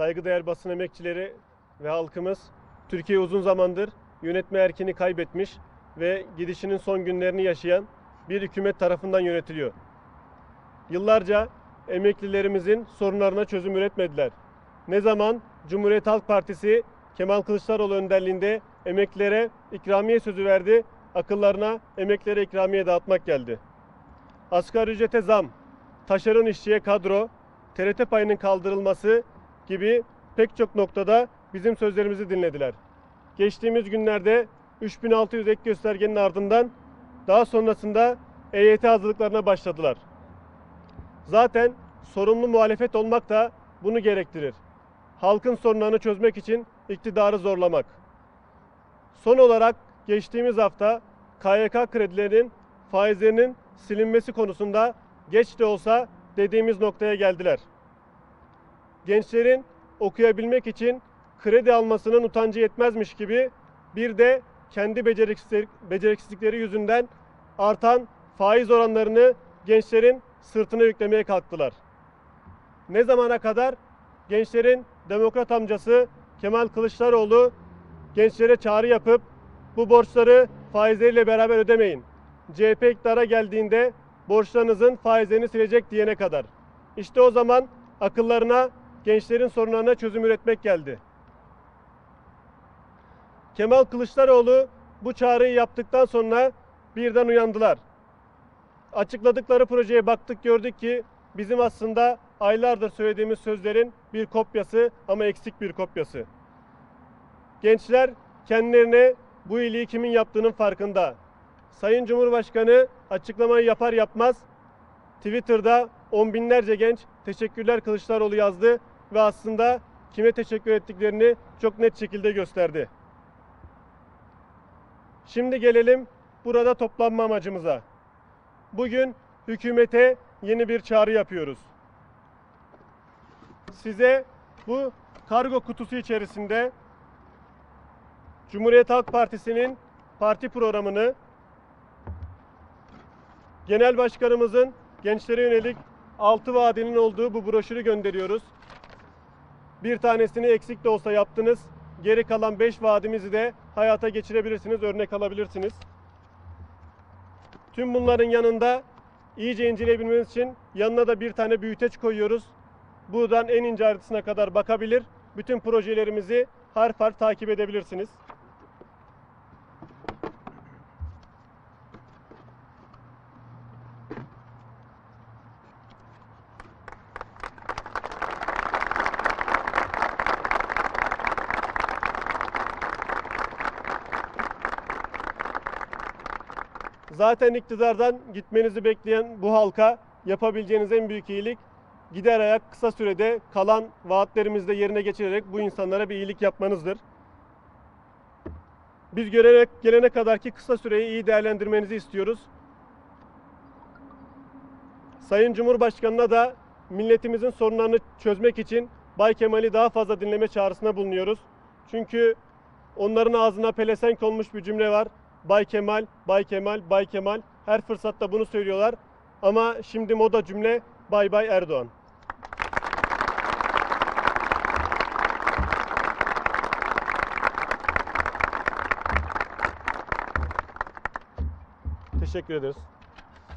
saygıdeğer basın emekçileri ve halkımız Türkiye uzun zamandır yönetme erkini kaybetmiş ve gidişinin son günlerini yaşayan bir hükümet tarafından yönetiliyor. Yıllarca emeklilerimizin sorunlarına çözüm üretmediler. Ne zaman Cumhuriyet Halk Partisi Kemal Kılıçdaroğlu önderliğinde emeklilere ikramiye sözü verdi, akıllarına emeklilere ikramiye dağıtmak geldi. Asgari ücrete zam, taşeron işçiye kadro, TRT payının kaldırılması gibi pek çok noktada bizim sözlerimizi dinlediler. Geçtiğimiz günlerde 3600 ek göstergenin ardından daha sonrasında EYT hazırlıklarına başladılar. Zaten sorumlu muhalefet olmak da bunu gerektirir. Halkın sorunlarını çözmek için iktidarı zorlamak. Son olarak geçtiğimiz hafta KYK kredilerinin faizlerinin silinmesi konusunda geç de olsa dediğimiz noktaya geldiler. Gençlerin okuyabilmek için kredi almasının utancı yetmezmiş gibi bir de kendi beceriksizlik- beceriksizlikleri yüzünden artan faiz oranlarını gençlerin sırtına yüklemeye kalktılar. Ne zamana kadar gençlerin demokrat amcası Kemal Kılıçdaroğlu gençlere çağrı yapıp bu borçları faizleriyle beraber ödemeyin. CHP iktidara geldiğinde borçlarınızın faizlerini silecek diyene kadar. İşte o zaman akıllarına gençlerin sorunlarına çözüm üretmek geldi. Kemal Kılıçdaroğlu bu çağrıyı yaptıktan sonra birden uyandılar. Açıkladıkları projeye baktık gördük ki bizim aslında aylardır söylediğimiz sözlerin bir kopyası ama eksik bir kopyası. Gençler kendilerine bu iyiliği kimin yaptığının farkında. Sayın Cumhurbaşkanı açıklamayı yapar yapmaz Twitter'da on binlerce genç teşekkürler Kılıçdaroğlu yazdı ve aslında kime teşekkür ettiklerini çok net şekilde gösterdi. Şimdi gelelim burada toplanma amacımıza. Bugün hükümete yeni bir çağrı yapıyoruz. Size bu kargo kutusu içerisinde Cumhuriyet Halk Partisi'nin parti programını, Genel Başkanımızın gençlere yönelik altı vaadinin olduğu bu broşürü gönderiyoruz. Bir tanesini eksik de olsa yaptınız. Geri kalan 5 vaadimizi de hayata geçirebilirsiniz, örnek alabilirsiniz. Tüm bunların yanında iyice inceleyebilmeniz için yanına da bir tane büyüteç koyuyoruz. Buradan en ince ayrıntısına kadar bakabilir. Bütün projelerimizi harf harf takip edebilirsiniz. Zaten iktidardan gitmenizi bekleyen bu halka yapabileceğiniz en büyük iyilik gider ayak kısa sürede kalan vaatlerimizi de yerine geçirerek bu insanlara bir iyilik yapmanızdır. Biz görerek gelene kadarki kısa süreyi iyi değerlendirmenizi istiyoruz. Sayın Cumhurbaşkanı'na da milletimizin sorunlarını çözmek için Bay Kemal'i daha fazla dinleme çağrısına bulunuyoruz. Çünkü onların ağzına pelesenk olmuş bir cümle var. Bay Kemal, Bay Kemal, Bay Kemal. Her fırsatta bunu söylüyorlar. Ama şimdi moda cümle Bay Bay Erdoğan. Teşekkür ederiz.